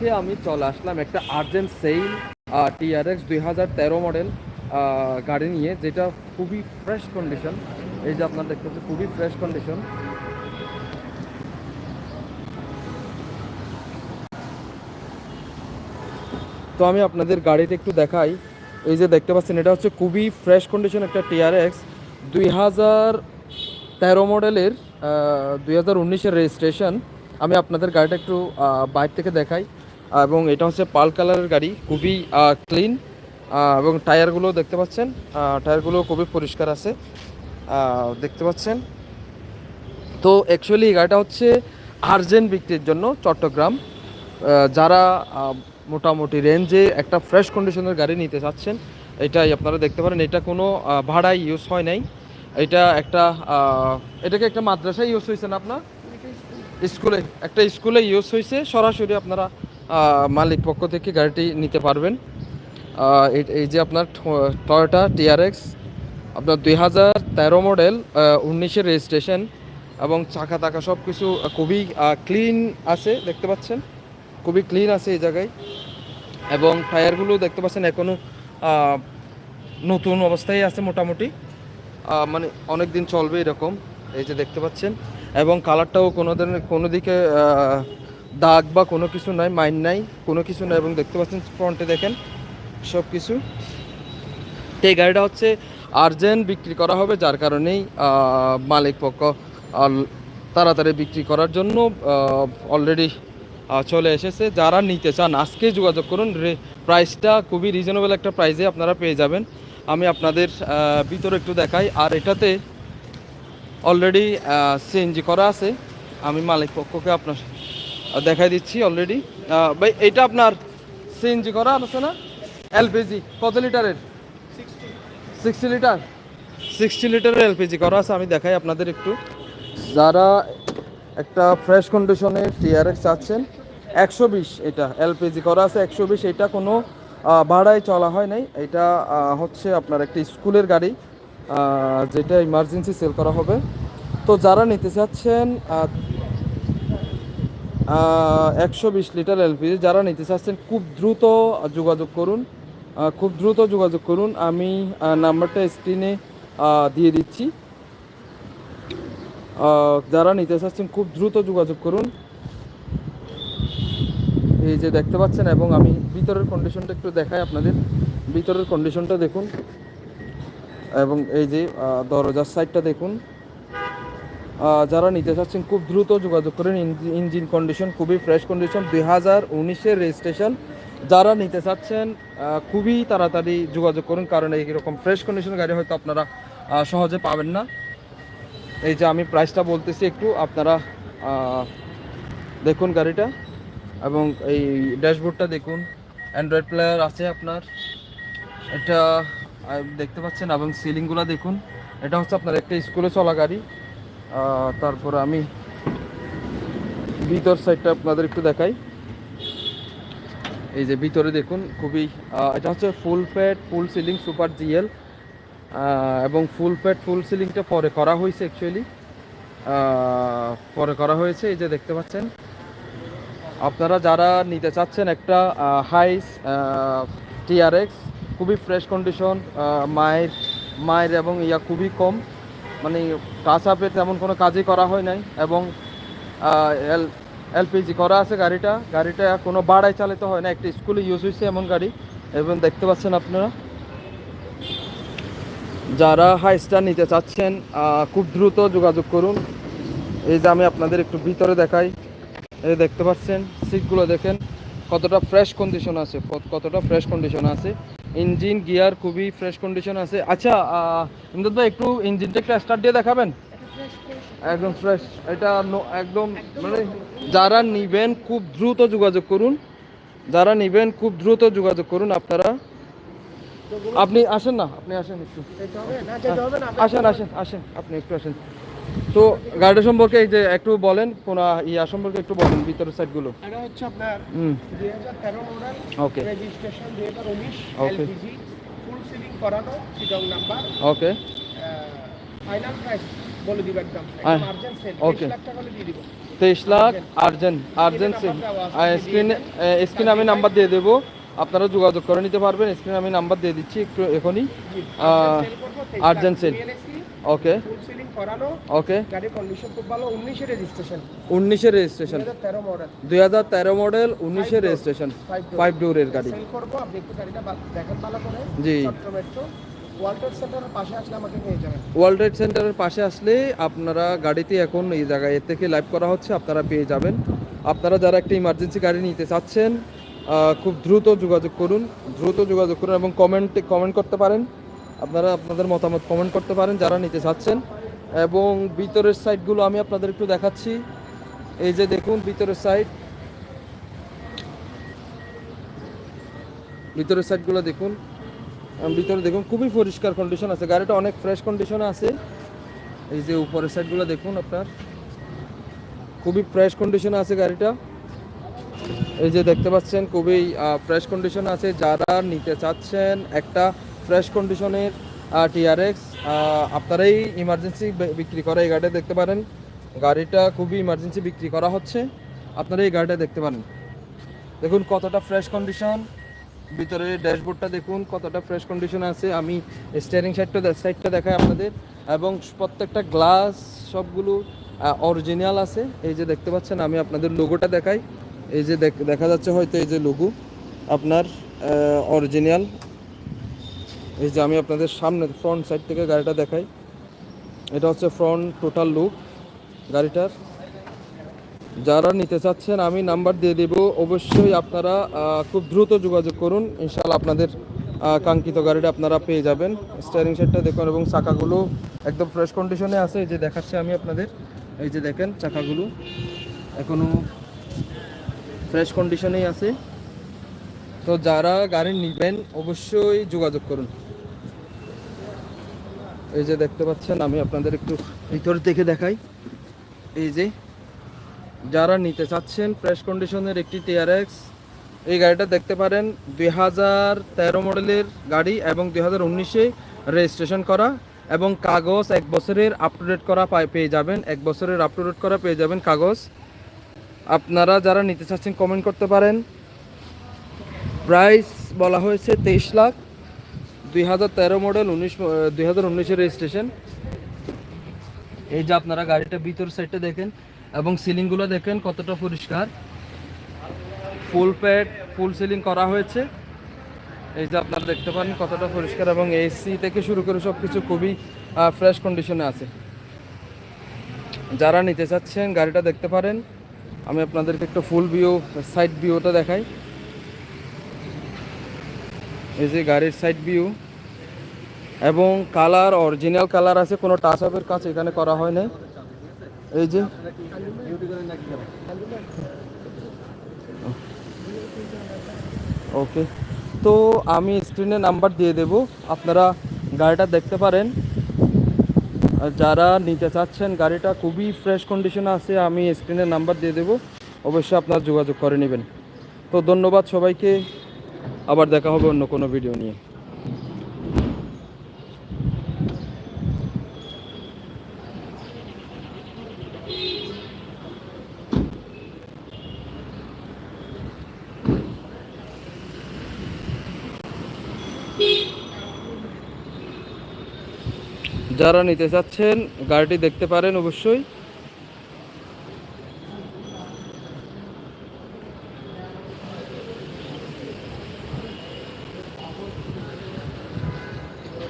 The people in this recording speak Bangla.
আজকে আমি চলে আসলাম একটা আর্জেন্ট সেল টিআরএক্স দুই হাজার তেরো মডেল গাড়ি নিয়ে, যেটা খুবই ফ্রেশ কন্ডিশন এই যে আপনার দেখতে পাচ্ছেন, খুবই ফ্রেশ কন্ডিশন তো আমি আপনাদের গাড়িটা একটু দেখাই। এই যে দেখতে পাচ্ছেন, এটা হচ্ছে খুবই ফ্রেশ কন্ডিশন একটা টিআরএক্স দুই হাজার তেরো মডেলের দুই হাজার উনিশের রেজিস্ট্রেশন আমি আপনাদের গাড়িটা একটু বাইর থেকে দেখাই। এবং এটা হচ্ছে পাল কালারের গাড়ি খুবই ক্লিন এবং টায়ারগুলো দেখতে পাচ্ছেন। টায়ারগুলো খুবই পরিষ্কার আছে। দেখতে পাচ্ছেন। তো অ্যাকচুয়ালি এই গাড়িটা হচ্ছে আর্জেন্ট বিক্রির জন্য চট্টগ্রাম। যারা মোটামুটি রেঞ্জে একটা ফ্রেশ কন্ডিশনের গাড়ি নিতে চাচ্ছেন এটাই আপনারা দেখতে পারেন। এটা কোনো ভাড়ায় ইউজ হয় নাই। এটা একটা এটাকে একটা মাদ্রাসায় ইউজ হয়েছে না আপনার? স্কুলে একটা স্কুলে ইউজ হয়েছে সরাসরি আপনারা মালিক পক্ষ থেকে গাড়িটি নিতে পারবেন। এই- যে আপনার টয়োটা টিআরএক্স আপনার দুই হাজার তেরো মডেল উনিশের রেজিস্ট্রেশন এবং চাকা টাকা সব কিছু খুবই ক্লিন আছে, দেখতে পাচ্ছেন? খুবই ক্লিন আছে এই জায়গায়। এবং টায়ারগুলো দেখতে পাচ্ছেন এখনও নতুন অবস্থায় আছে মোটামুটি। মানে অনেক দিন চলবে এরকম, এই যে দেখতে পাচ্ছেন। এবং কালারটাও কোনো ধরনের কোনো দিকে দাগ বা কোনো কিছু নাই, মাইন নাই, কোনো কিছু নাই এবং দেখতে পাচ্ছেন ফ্রন্টে দেখেন সব কিছু তো এই গাড়িটা হচ্ছে আর্জেন্ট বিক্রি করা হবে, যার কারণেই মালিক পক্ষ তাড়াতাড়ি বিক্রি করার জন্য অলরেডি চলে এসেছে। যারা নিতে চান, আজকে যোগাযোগ করুন। প্রাইসটা খুবই রিজনেবল একটা প্রাইসে আপনারা পেয়ে যাবেন। আমি আপনাদের ভিতরে একটু দেখাই। আর এটাতে অলরেডি সিএনজি করা আছে। আমি মালিক পক্ষকে আপনার দেখাই দিচ্ছি অলরেডি ভাই এটা আপনার সিএনজি করা আছে না? এলপিজি কত লিটারের? সিক্সটি লিটার সিক্সটি লিটারের এলপিজি করা আছে, আমি দেখাই আপনাদের একটু। যারা একটা ফ্রেশ কন্ডিশনে টিআরএক্স চাচ্ছেন, একশো বিশ এটা এলপিজি করা আছে, একশো বিশ, এটা কোনো ভাড়ায় চলা হয় নাই। এটা হচ্ছে আপনার একটা স্কুলের গাড়ি যেটা ইমার্জেন্সি সেল করা হবে। তো যারা নিতে চাচ্ছেন একশো বিশ লিটার এলপিজি যারা নিতে চাচ্ছেন, খুব দ্রুত যোগাযোগ করুন। খুব দ্রুত যোগাযোগ করুন। আমি নাম্বারটা স্ক্রিনে দিয়ে দিচ্ছি। যারা নিতে চাচ্ছেন, খুব দ্রুত যোগাযোগ করুন। এই যে দেখতে পাচ্ছেন, এবং আমি ভিতরের কন্ডিশনটা একটু দেখাই আপনাদের। ভিতরের কন্ডিশনটা দেখুন। এবং এই যে দরজার সাইডটা দেখুন। যারা নিতে চাচ্ছেন, খুব দ্রুত যোগাযোগ করেন। ইঞ্জি- ইঞ্জিন কন্ডিশন খুবই ফ্রেশ কন্ডিশন দুই হাজার উনিশের রেজিস্ট্রেশন যারা নিতে চাচ্ছেন খুবই তাড়াতাড়ি যোগাযোগ করুন, কারণ এইরকম ফ্রেশ কন্ডিশন গাড়ি হয়তো আপনারা সহজে পাবেন না। এই যে আমি প্রাইসটা বলতেছি একটু, আপনারা দেখুন গাড়িটা, এবং এই ড্যাশবোর্ডটা দেখুন। অ্যান্ড্রয়েড প্লেয়ার আছে আপনার। এটা দেখতে পাচ্ছেন, এবং সিলিংগুলো দেখুন। এটা হচ্ছে আপনার একটা স্কুলে চলা গাড়ি। তারপর আমি ভিতর সাইডটা আপনাদের একটু দেখাই। এই যে ভিতরে দেখুন, খুবই এটা হচ্ছে full pad full sealing super GL এবং ফুল প্যাড ফুল সিলিংটা পরে করা হয়েছে অ্যাকচুয়ালি পরে করা হয়েছে, এই যে দেখতে পাচ্ছেন। আপনারা যারা নিতে চাচ্ছেন একটা হাইস টিআরএক্স খুবই ফ্রেশ কন্ডিশন মায়ের মায়ের এবং ইয়া খুবই কম। মানে টাচ আপে তেমন কোনো কাজই করা হয় নাই এবং এল, এলপিজি করা আছে গাড়িটা। গাড়িটা কোনো বাড়ায় চালিত হয় না। একটা স্কুলে ইউজ হয়েছে এমন গাড়ি। এবং দেখতে পাচ্ছেন আপনারা, যারা হাই স্টার নিতে চাচ্ছেন খুব দ্রুত যোগাযোগ করুন। এই যে আমি আপনাদের একটু ভিতরে দেখাই। এই দেখতে পাচ্ছেন সিটগুলো দেখেন, কতটা ফ্রেশ কন্ডিশন আছে, কতটা ফ্রেশ কন্ডিশন আছে। ইঞ্জিন গিয়ার খুবই ফ্রেশ কন্ডিশন আছে। আচ্ছা ইমদাদ ভাই একটু ইঞ্জিনটা একটু স্টার্ট দিয়ে দেখাবেন? একদম ফ্রেশ এটা একদম মানে যারা নিবেন খুব দ্রুত যোগাযোগ করুন। যারা নিবেন খুব দ্রুত যোগাযোগ করুন আপনারা। আপনি আসেন না আপনি আসেন একটু। আসেন আসেন আসেন। আপনি একটু আসেন। তো গাড়িটা সম্পর্কে এই যে একটু বলেন কোন ইয়া সম্পর্কে একটু বলেন ভিতরের সাইডগুলো। এটা হচ্ছে আপনার হুম। দুই হাজার তেরো মডেল ওকে। রেজিস্ট্রেশন দুই হাজার উনিশ Okay. এলপিজি ফুল সিলিং করানো চিটং নাম্বার ওকে। ফাইনাল প্রাইস বলে দিব একদম। Urgent sell okay. লাখ টাকা দিয়ে দিব। তেইশ লাখ আর্জেন্ট আর্জেন্ট স্ক্রিনে স্ক্রিনে আমি নাম্বার দিয়ে দেবো। আপনারা যোগাযোগ করে নিতে পারবেন। স্ক্রিনে আমি নাম্বার দিয়ে দিচ্ছি একটু এখনই। আর্জেন্ট সেল ওকে। সিলিং করানো ওকে। গাড়ির কন্ডিশন খুব ভালো রেজিস্ট্রেশন মডেল রেজিস্ট্রেশন ডোরের গাড়ি। সেল করব আপনি একটু গাড়িটা দেখেন ভালো করে। জি। মেট্রো ওয়ার্ল্ড ট্রেড সেন্টারের পাশে আসলে আপনারা গাড়িতে এখন এই জায়গায় এর থেকে লাইভ করা হচ্ছে আপনারা পেয়ে যাবেন। আপনারা যারা একটা ইমার্জেন্সি গাড়ি নিতে চাচ্ছেন খুব দ্রুত যোগাযোগ করুন। দ্রুত যোগাযোগ করুন এবং কমেন্টে কমেন্ট করতে পারেন। আপনারা আপনাদের মতামত কমেন্ট করতে পারেন যারা নিতে চাচ্ছেন। এবং ভিতরের সাইডগুলো আমি আপনাদের একটু দেখাচ্ছি। এই যে দেখুন, ভিতরের সাইড। ভিতরের সাইডগুলো দেখুন। ভিতরে দেখুন, খুবই পরিষ্কার কন্ডিশন আছে। গাড়িটা অনেক ফ্রেশ কন্ডিশনে আছে। এই যে উপরের সাইডগুলো দেখুন আপনার। খুবই ফ্রেশ কন্ডিশনে আছে গাড়িটা। এই যে দেখতে পাচ্ছেন, খুবই ফ্রেশ কন্ডিশনে আছে। যারা নিতে চাচ্ছেন একটা ফ্রেশ কন্ডিশনের টিআরএক্স আপনারাই ইমার্জেন্সি বিক্রি করা এই গাড়িটা দেখতে পারেন। গাড়িটা খুবই ইমার্জেন্সি বিক্রি করা হচ্ছে। আপনারা এই গাড়িটা দেখতে পারেন। দেখুন কতটা ফ্রেশ কন্ডিশন ভিতরে ড্যাশবোর্ডটা দেখুন, কতটা ফ্রেশ কন্ডিশন আছে। আমি স্টিয়ারিং সাইডটা সাইডটা দেখাই আপনাদের। এবং প্রত্যেকটা গ্লাস সবগুলো অরিজিনাল আছে। এই যে দেখতে পাচ্ছেন, আমি আপনাদের লোগোটা দেখাই। এই যে দেখ- যাচ্ছে হয়তো এই যে লোগো আপনার অরিজিনাল এই যে আমি আপনাদের সামনে ফ্রন্ট সাইড থেকে গাড়িটা দেখাই। এটা হচ্ছে ফ্রন্ট টোটাল লুক গাড়িটার। যারা নিতে চাচ্ছেন, আমি নাম্বার দিয়ে দেব। অবশ্যই আপনারা খুব দ্রুত যোগাযোগ করুন। ইনশাআল্লাহ আপনাদের কাঙ্ক্ষিত গাড়িটা আপনারা পেয়ে যাবেন। স্টিয়ারিং সেটটা দেখুন এবং চাকাগুলো একদম ফ্রেশ কন্ডিশনে আছে। এই যে দেখাচ্ছি আমি আপনাদের। এই যে দেখেন চাকাগুলো এখনও ফ্রেশ কন্ডিশনেই আছে। তো যারা গাড়ি নেবেন, অবশ্যই যোগাযোগ করুন। এই যে দেখতে পাচ্ছেন, আমি আপনাদের একটু ভিতর থেকে দেখাই। এই যে যারা নিতে চাচ্ছেন ফ্রেশ কন্ডিশনের একটি টিআরএক্স এই গাড়িটা দেখতে পারেন, দুই হাজার তেরো মডেলের গাড়ি এবং দুই হাজার উনিশে রেজিস্ট্রেশন করা এবং কাগজ এক বছরের আপ টু ডেট করা পেয়ে যাবেন, এক বছরের আপ টু ডেট করা পেয়ে যাবেন কাগজ। আপনারা যারা নিতে চাচ্ছেন কমেন্ট করতে পারেন। প্রাইস বলা হয়েছে তেইশ লাখ। দুই হাজার তেরো মডেল, উনিশ দুই উনিশের রেজিস্ট্রেশন এই যে আপনারা গাড়িটা ভিতর সাইডটা দেখেন এবং সিলিংগুলো দেখেন কতটা পরিষ্কার। ফুল প্যাড ফুল সিলিং করা হয়েছে। এই যে আপনারা দেখতে পারেন কতটা পরিষ্কার এবং এসি থেকে শুরু করে সব কিছু খুবই ফ্রেশ কন্ডিশনে আছে। যারা নিতে চাচ্ছেন গাড়িটা দেখতে পারেন। আমি আপনাদেরকে একটু ফুল ভিউ সাইড ভিউটা দেখাই। এই যে গাড়ির সাইড ভিউ এবং কালার অরিজিনাল কালার আছে, কোনো টাচ আপের কাজ এখানে করা হয় না এই যে। ওকে তো আমি স্ক্রিনে নাম্বার দিয়ে দেব। আপনারা গাড়িটা দেখতে পারেন। যারা নিতে চাচ্ছেন গাড়িটা, খুবই ফ্রেশ কন্ডিশনে আছে, আমি স্ক্রিনে নাম্বার দিয়ে দেব। অবশ্যই আপনারা যোগাযোগ করে নেবেন। তো ধন্যবাদ সবাইকে। আবার দেখা হবে অন্য কোনো ভিডিও নিয়ে। যারা নিতে চাচ্ছেন গাড়িটি দেখতে পারেন অবশ্যই।